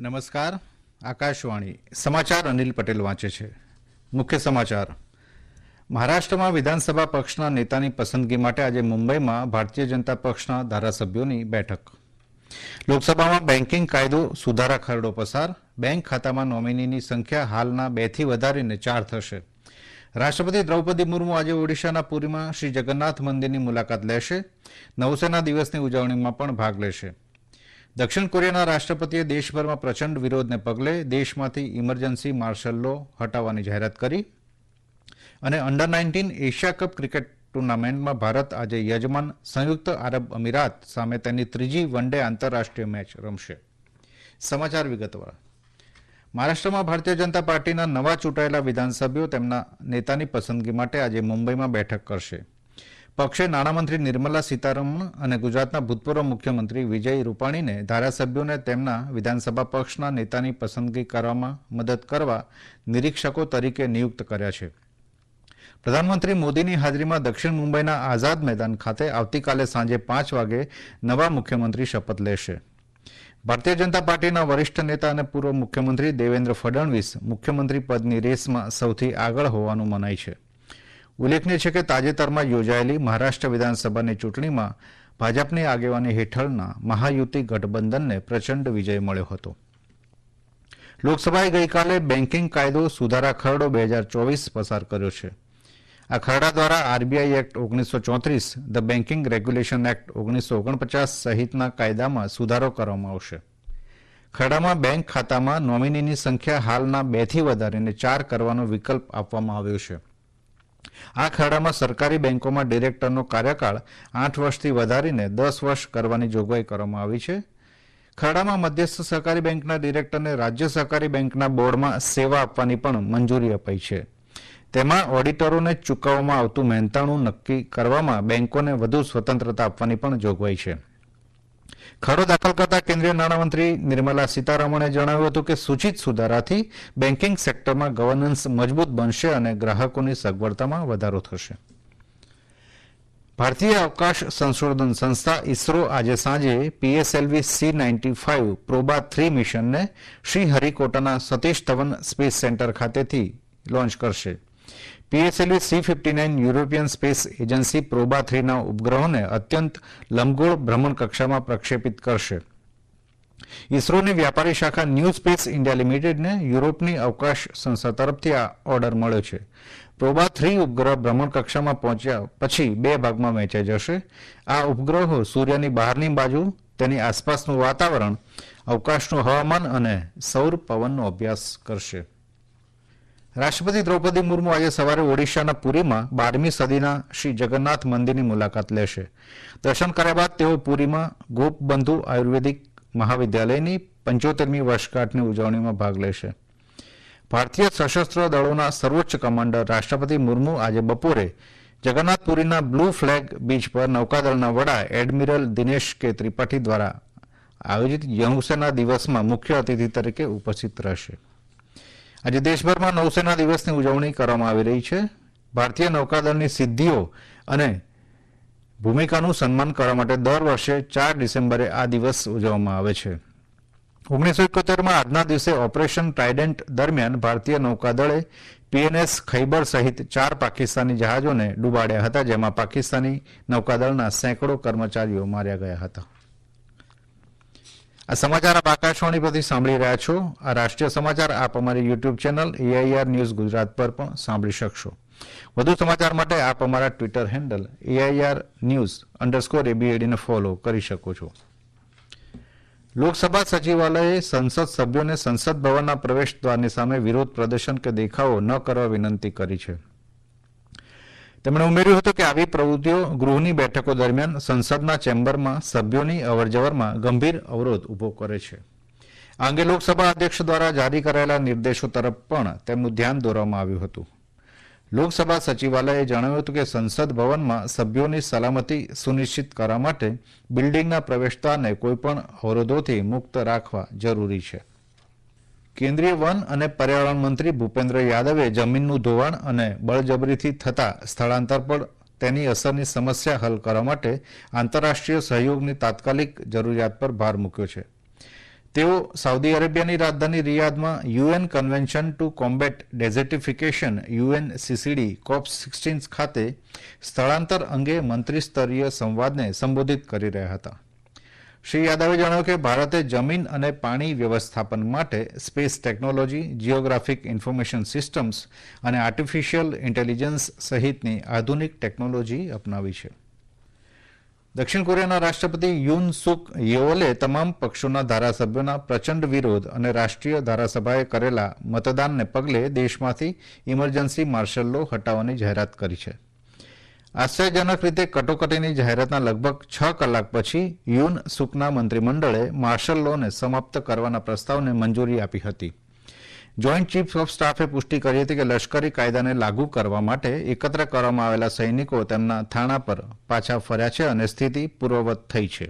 નમસ્કાર, આકાશવાણી. સમાચાર અનિલ પટેલ વાંચે છે. મુખ્ય સમાચાર. મહારાષ્ટ્રમાં વિધાનસભા પક્ષના નેતાની પસંદગી માટે આજે મુંબઈમાં ભારતીય જનતા પક્ષના ધારાસભ્યોની બેઠક. લોકસભામાં બેન્કિંગ કાયદો સુધારા ખરડો પસાર. બેંક ખાતામાં નોમિનીની સંખ્યા હાલના બેથી વધારીને ચાર થશે. રાષ્ટ્રપતિ દ્રૌપદી મુર્મુ આજે ઓડિશાના પુરીમાં શ્રી જગન્નાથ મંદિરની મુલાકાત લેશે. નવસેના દિવસની ઉજવણીમાં પણ ભાગ લેશે. દક્ષિણ કોરિયાના રાષ્ટ્રપતિએ દેશભરમાં પ્રચંડ વિરોધને પગલે દેશમાંથી ઇમરજન્સી માર્શલ લો હટાવવાની જાહેરાત કરી અને under nineteen Asia cup cricket ટુર્નામેન્ટમાં ભારત આજે યજમાન સંયુક્ત આરબ અમીરાત સામે તેની ત્રીજી વન ડે આંતરરાષ્ટ્રીય મેચ રમશે. સમાચાર વિગતવાર. મહારાષ્ટ્રમાં ભારતીય જનતા પાર્ટીના નવા ચૂંટાયેલા વિધાનસભ્યો તેમના નેતાની પસંદગી માટે આજે મુંબઈમાં બેઠક કરશે. પક્ષે નાણામંત્રી નિર્મલા સીતારમણ અને ગુજરાતના ભૂતપૂર્વ મુખ્યમંત્રી વિજય રૂપાણીને ધારાસભ્યોને તેમના વિધાનસભા પક્ષના નેતાની પસંદગી કરવામાં મદદ કરવા નિરીક્ષકો તરીકે નિયુક્ત કર્યા છે. પ્રધાનમંત્રી મોદીની હાજરીમાં દક્ષિણ મુંબઈના આઝાદ મેદાન ખાતે આવતીકાલે સાંજે પાંચ વાગે નવા મુખ્યમંત્રી શપથ લેશે. ભારતીય જનતા પાર્ટીના વરિષ્ઠ નેતા અને પૂર્વ મુખ્યમંત્રી દેવેન્દ્ર ફડણવીસ મુખ્યમંત્રી પદની રેસમાં સૌથી આગળ હોવાનું મનાય છે. ઉલ્લેખનીય છે કે તાજેતરમાં યોજાયેલી મહારાષ્ટ્ર વિધાનસભાની ચૂંટણીમાં ભાજપની આગેવાની હેઠળના મહાયુતિ ગઠબંધનને પ્રચંડ વિજય મળ્યો હતો. લોકસભાએ ગઈકાલે બેન્કિંગ કાયદો સુધારા ખરડો બે હજાર ચોવીસ પસાર કર્યો છે. આ ખરડા દ્વારા આરબીઆઈ એક્ટ ઓગણીસો ચોત્રીસ, ધ બેન્કિંગ રેગ્યુલેશન એક્ટ ઓગણીસો ઓગણપચાસ સહિતના કાયદામાં સુધારો કરવામાં આવશે. ખરડામાં બેંક ખાતામાં નોમિનીની સંખ્યા હાલના બેથી વધારીને ચાર કરવાનો વિકલ્પ આપવામાં આવ્યો છે. આ ખરડામાં સરકારી બેંકોમાં ડિરેક્ટરનો કાર્યકાળ આઠ વર્ષથી વધારીને દસ વર્ષ કરવાની જોગવાઈ કરવામાં આવી છે. ખરડામાં મધ્યસ્થ સહકારી બેંકના ડિરેક્ટરને રાજ્ય સહકારી બેંકના બોર્ડમાં સેવા આપવાની પણ મંજૂરી અપાઈ છે. તેમાં ઓડિટરોને ચૂકવવામાં આવતું મહેનતાણું નક્કી કરવામાં બેંકોને વધુ સ્વતંત્રતા આપવાની પણ જોગવાઈ છે. ખરડો દાખલ કરતા કેન્દ્રીય નાણામંત્રી નિર્મલા સીતારમણે જણાવ્યું હતું કે સૂચિત સુધારાથી બેન્કિંગ સેક્ટરમાં ગવર્નન્સ મજબૂત બનશે અને ગ્રાહકોની સગવડતામાં વધારો થશે. ભારતીય અવકાશ સંશોધન સંસ્થા ઇસરો આજે સાંજે PSLV C ninety five Proba three મિશનને શ્રીહરિકોટાના સતીશ ધવન સ્પેસ સેન્ટર ખાતેથી લોન્ચ કરશે. PSLV C fifty nine European space agency Proba થ્રીના ઉપગ્રહોને અત્યંત લંબગોળ ભ્રમણ કક્ષામાં પ્રક્ષેપિત કરશે. ઇસરોની વ્યાપારી શાખા ન્યૂ સ્પેસ ઇન્ડિયા લિમિટેડને યુરોપની અવકાશ સંસ્થા તરફથી આ ઓર્ડર મળ્યો છે. પ્રોબા થ્રી ઉપગ્રહ ભ્રમણ કક્ષામાં પહોંચ્યા પછી બે ભાગમાં વહેંચાઈ જશે. આ ઉપગ્રહો સૂર્યની બહારની બાજુ, તેની આસપાસનું વાતાવરણ, અવકાશનું હવામાન અને સૌર પવનનો અભ્યાસ કરશે. રાષ્ટ્રપતિ દ્રૌપદી મુર્મુ આજે સવારે ઓડિશાના પુરીમાં બારમી સદીના શ્રી જગન્નાથ મંદિરની મુલાકાત લેશે. દર્શન કર્યા બાદ તેઓ પુરીમાં ગોપબંધુ આયુર્વેદિક મહાવિદ્યાલયની પંચોતેરમી વર્ષગાંઠની ઉજવણીમાં ભાગ લેશે. ભારતીય સશસ્ત્ર દળોના સર્વોચ્ચ કમાન્ડર રાષ્ટ્રપતિ મુર્મુ આજે બપોરે જગન્નાથપુરીના બ્લુ ફ્લેગ બીચ પર નૌકાદળના વડા એડમિરલ દિનેશ કે ત્રિપાઠી દ્વારા આયોજિત યહુસેના દિવસમાં મુખ્ય અતિથિ તરીકે ઉપસ્થિત રહેશે. આજે દેશભરમાં નૌસેના દિવસની ઉજવણી કરવામાં આવી રહી છે. ભારતીય નૌકાદળની સિદ્ધિઓ અને ભૂમિકાનું સન્માન કરવા માટે દર વર્ષે ચાર ડિસેમ્બરે આ દિવસ ઉજવવામાં આવે છે. ઓગણીસો એકોતેરમાં આજના દિવસે ઓપરેશન ટ્રાઇડન્ટ દરમિયાન ભારતીય નૌકાદળે પીએનએસ ખૈબર સહિત ચાર પાકિસ્તાની જહાજોને ડૂબાડ્યા હતા, જેમાં પાકિસ્તાની નૌકાદળના સેંકડો કર્મચારીઓ માર્યા ગયા હતા. આ સમાચાર આપ આકાશવાણી પરથી સાંભળી રહ્યા છો. આ રાષ્ટ્રીય સમાચાર આપ અમારી YouTube channel AIR news Gujarat પર પણ સાંભળી શકશો. વધુ સમાચાર માટે આપ અમારા Twitter handle AIR news underscore એબીએડીને follow કરી શકો છો. લોકસભા સચિવાલયે સંસદ સભ્યોને સંસદ ભવનના પ્રવેશ દ્વારની સામે વિરોધ પ્રદર્શન કે દેખાવો ન કરવા વિનંતી કરી છે. તેમણે ઉમેર્યું હતું કે આવી પ્રવૃત્તિઓ ગૃહની બેઠકો દરમિયાન સંસદના ચેમ્બરમાં સભ્યોની અવરજવરમાં ગંભીર અવરોધ ઊભો કરે છે. આ અંગે લોકસભા અધ્યક્ષ દ્વારા જારી કરાયેલા નિર્દેશો તરફ પણ તેમનું ધ્યાન દોરવામાં આવ્યું હતું. લોકસભા સચિવાલયે જણાવ્યું હતું કે સંસદ ભવનમાં સભ્યોની સલામતી સુનિશ્ચિત કરવા માટે બિલ્ડિંગના પ્રવેશદ્વારને કોઈપણ અવરોધોથી મુક્ત રાખવા જરૂરી છે. કેન્દ્રીય વન અને પર્યાવરણ મંત્રી ભૂપેન્દ્ર યાદવે જમીનનું ધોવાણ અને બળજબરીથી થતા સ્થળાંતર પર તેની અસરની સમસ્યા હલ કરવા માટે આંતરરાષ્ટ્રીય સહયોગની તાત્કાલિક જરૂરિયાત પર ભાર મૂક્યો છે. તેઓ સાઉદી અરેબિયાની રાજધાની રિયાદમાં UN convention to combat desertification UNCCD COP sixteen ખાતે સ્થળાંતર અંગે મંત્રીસ્તરીય સંવાદને સંબોધિત કરી રહ્યા હતા. શ્રી યાદવે જણાવ્યું કે ભારતે જમીન અને પાણી વ્યવસ્થાપન માટે space technology geographic information systems અને આર્ટિફિશિયલ ઇન્ટેલિજન્સ સહિતની આધુનિક ટેકનોલોજી અપનાવી છે. દક્ષિણ કોરિયાના રાષ્ટ્રપતિ યુન સુક યોલે તમામ પક્ષોના ધારાસભ્યોના પ્રચંડ વિરોધ અને રાષ્ટ્રીય ધારાસભાએ કરેલા મતદાનને પગલે દેશમાંથી ઇમરજન્સી માર્શલ લો હટાવવાની જાહેરાત કરી છે. આશ્ચર્યજનક રીતે કટોકટીની જાહેરાતના લગભગ છ કલાક પછી યુન સુકના મંત્રીમંડળે માર્શલ લોને સમાપ્ત કરવાના પ્રસ્તાવને મંજૂરી આપી હતી. જોઈન્ટ ચીફ ઓફ સ્ટાફે પુષ્ટિ કરી હતી કે લશ્કરી કાયદાને લાગુ કરવા માટે એકત્ર કરવામાં આવેલા સૈનિકો તેમના થાણા પર પાછા ફર્યા છે અને સ્થિતિ પૂર્વવત થઈ છે.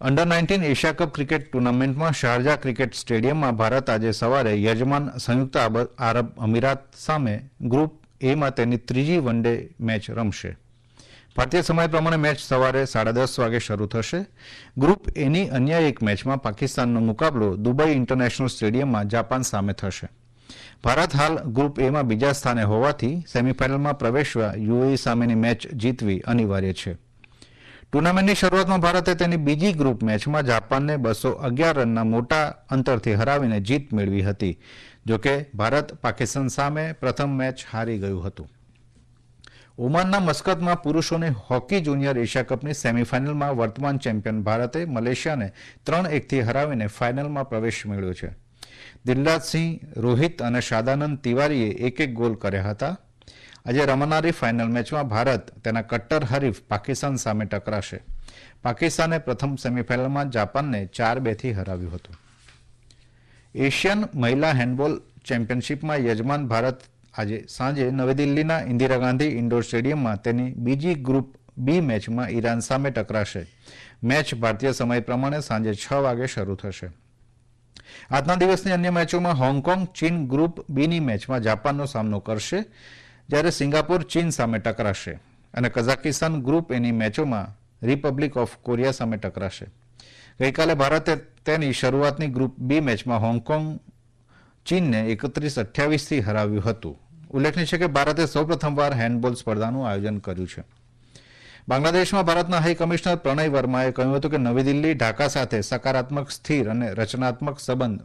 Under nineteen Asia cup cricket ટુર્નામેન્ટમાં શારજા ક્રિકેટ સ્ટેડિયમમાં ભારત આજે સવારે યજમાન સંયુક્ત આરબ અમીરાત સામે ગ્રુપ એમાં તેની ત્રીજી વન ડે મેચ રમશે. ભારતીય સમય પ્રમાણે મેચ સવારે સાડા દસ વાગે શરૂ થશે. ગ્રુપ એની અન્ય એક મેચમાં પાકિસ્તાનનો મુકાબલો દુબઈ ઇન્ટરનેશનલ સ્ટેડિયમમાં જાપાન સામે થશે. ભારત હાલ ગ્રુપ એમાં બીજા સ્થાને હોવાથી સેમીફાઇનલમાં પ્રવેશવા યુએઈ સામેની મેચ જીતવી અનિવાર્ય છે. ટુર્નામેન્ટની શરૂઆતમાં ભારતે તેની બીજી ગ્રુપ મેચમાં જાપાનને બસો અગિયાર રનના મોટા અંતરથી હરાવીને જીત મેળવી હતી. જોકે ભારત પાકિસ્તાન સામે પ્રથમ મેચ હારી ગયું હતું. ઓમાનના મસ્કતમાં પુરુષોની હોકી જુનિયર એશિયા કપની સેમીફાઇનલમાં વર્તમાન ચેમ્પિયન ભારતે મલેશિયાને ત્રણ એકથી હરાવીને ફાઇનલમાં પ્રવેશ મેળવ્યો છે. દિલરાજસિંહ રોહિત અને શાદાનંદ તિવારીએ એક એક ગોલ કર્યા હતા. આજે રમાનારી ફાઇનલ મેચમાં ભારત તેના કટ્ટર હરીફ પાકિસ્તાન સામે ટકરાશે. પાકિસ્તાને પ્રથમ સેમીફાઇનલમાં જાપાનને ચાર બેથી હરાવ્યું હતું. એશિયન મહિલા હેન્ડબોલ ચેમ્પિયનશિપમાં યજમાન ભારત આજે સાંજે નવી દિલ્હીના ઇન્દિરા ગાંધી ઇન્ડોર સ્ટેડિયમમાં તેની બીજી ગ્રુપ બી મેચમાં ઈરાન સામે ટકરાશે. મેચ ભારતીય સમય પ્રમાણે સાંજે છ વાગે શરૂ થશે. આજના દિવસની અન્ય મેચોમાં હોંગકોંગ ચીન ગ્રુપ બીની મેચમાં જાપાનનો સામનો કરશે, જ્યારે સિંગાપુર ચીન સામે ટકરાશે અને કઝાકિસ્તાન ગ્રુપ એની મેચોમાં રિપબ્લિક ઓફ કોરિયા સામે ટકરાશે. ગઈકાલે ભારતે તેની શરૂઆતની ગ્રુપ બી મેચમાં હોંગકોંગ ચીનને એકત્રીસ અઠ્યાવીસથી હરાવ્યું હતું. ઉલ્લેખનીય છે કે ભારતે સૌપ્રથમવાર હેન્ડબોલ સ્પર્ધાનું આયોજન કર્યું છે. બાંગ્લાદેશમાં ભારતના હાઈ કમિશનર પ્રણય વર્માએ કહ્યું હતું કે નવી દિલ્હી ઢાકા સાથે સકારાત્મક સ્થિર અને રચનાત્મક સંબંધ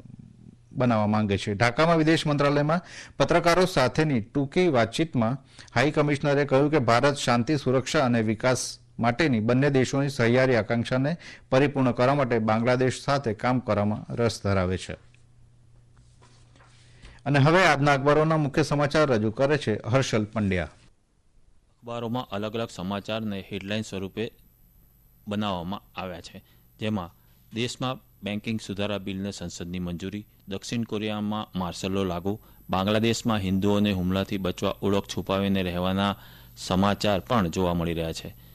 બનાવવા માંગે છે. ઢાકામાં વિદેશ મંત્રાલયમાં પત્રકારો સાથેની ટૂંકી વાતચીતમાં હાઈ કમિશનરે કહ્યું કે ભારત શાંતિ, સુરક્ષા અને વિકાસ માટેની બંને દેશોની સહિયારી આકાંક્ષાને પરિપૂર્ણ કરવા માટે બાંગ્લાદેશ સાથે કામ કરવામાં રસ ધરાવે છે. અને હવે આજના અખબારોના મુખ્ય સમાચાર રજૂ કરે છે હર્ષલ પંડ્યા. અખબારોમાં અલગ અલગ સમાચારને હેડલાઇન સ્વરૂપે બનાવવામાં આવ્યા છે. જેમાં દેશમાં બેન્કિંગ સુધારા બિલને સંસદની મંજૂરી, દક્ષિણ કોરિયામાં માર્શલો લાગુ, બાંગ્લાદેશમાં હિન્દુઓને હુમલાથી બચવા ઓળખ છુપાવીને રહેવાના સમાચાર પણ જોવા મળી રહ્યા છે.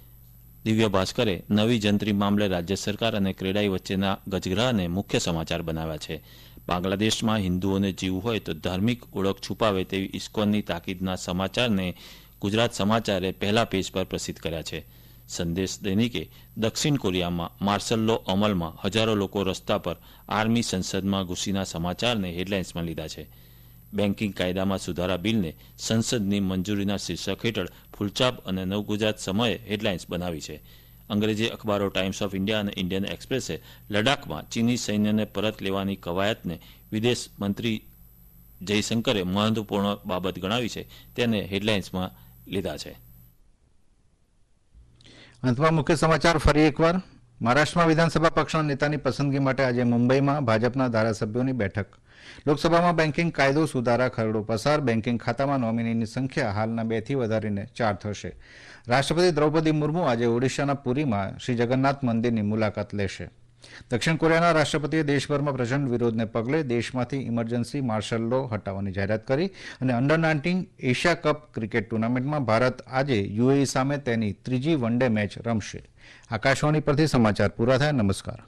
દિવ્ય ભાસ્કરે નવી જંત્રી મામલે રાજ્ય સરકાર અને ક્રેડાઈ વચ્ચેના ગજગ્રહને મુખ્ય સમાચાર બનાવ્યા છે. બાંગ્લાદેશમાં હિન્દુઓને જીવવું હોય તો ધાર્મિક ઓળખ છુપાવે તેવી ઇસ્કોનની તાકીદના સમાચારને ગુજરાત સમાચારે પહેલા પેજ પર પ્રસિદ્ધ કર્યા છે. સંદેશ દૈનિકે દક્ષિણ કોરિયામાં માર્શલ લો અમલમાં હજારો લોકો રસ્તા પર આર્મી સંસદમાં ઘૂસીના સમાચારને હેડલાઇન્સમાં લીધા છે. બેન્કિંગ કાયદામાં સુધારા બિલને સંસદની મંજૂરીના શીર્ષક હેઠળ ફૂલચાપ અને નવગુજરાત સમયે હેડલાઇન્સ બનાવી છે. અંગ્રેજી અખબારો ટાઈમ્સ ઓફ ઇન્ડિયા અને ઇન્ડિયન એક્સપ્રેસે લડાખમાં ચીની સૈન્યને પરત લેવાની કવાયતને વિદેશ મંત્રી જયશંકરે મહત્વપૂર્ણ બાબત ગણાવી છે. તેને હેડલાઇન્સમાં લીધા છે. અંતમાં મુખ્ય સમાચાર ફરી એકવાર. મહારાષ્ટ્રમાં વિધાનસભા પક્ષના નેતાની પસંદગી માટે આજે મુંબઈમાં ભાજપના ધારાસભ્યોની બેઠક. લોકસભામાં બેન્કિંગ કાયદો સુધારા ખરડો પસાર બેન્કિંગ ખાતામાં નોમિનીની સંખ્યા હાલના બેથી વધારીને ચાર થશે. રાષ્ટ્રપતિ દ્રૌપદી મુર્મુ આજે ઓડિશાના પુરીમાં શ્રી જગન્નાથ મંદિરની મુલાકાત લેશે. દક્ષિણ કોરિયાના રાષ્ટ્રપતિએ દેશભરમાં પ્રચંડ વિરોધને પગલે દેશમાંથી ઇમરજન્સી માર્શલ લો હટાવવાની જાહેરાત કરી અને under nineteen Asia cup cricket ટુર્નામેન્ટમાં ભારત આજે યુએઈ સામે તેની ત્રીજી વન ડે મેચ રમશે. આકાશવાણી પરથી સમાચાર પૂરા થયા. નમસ્કાર.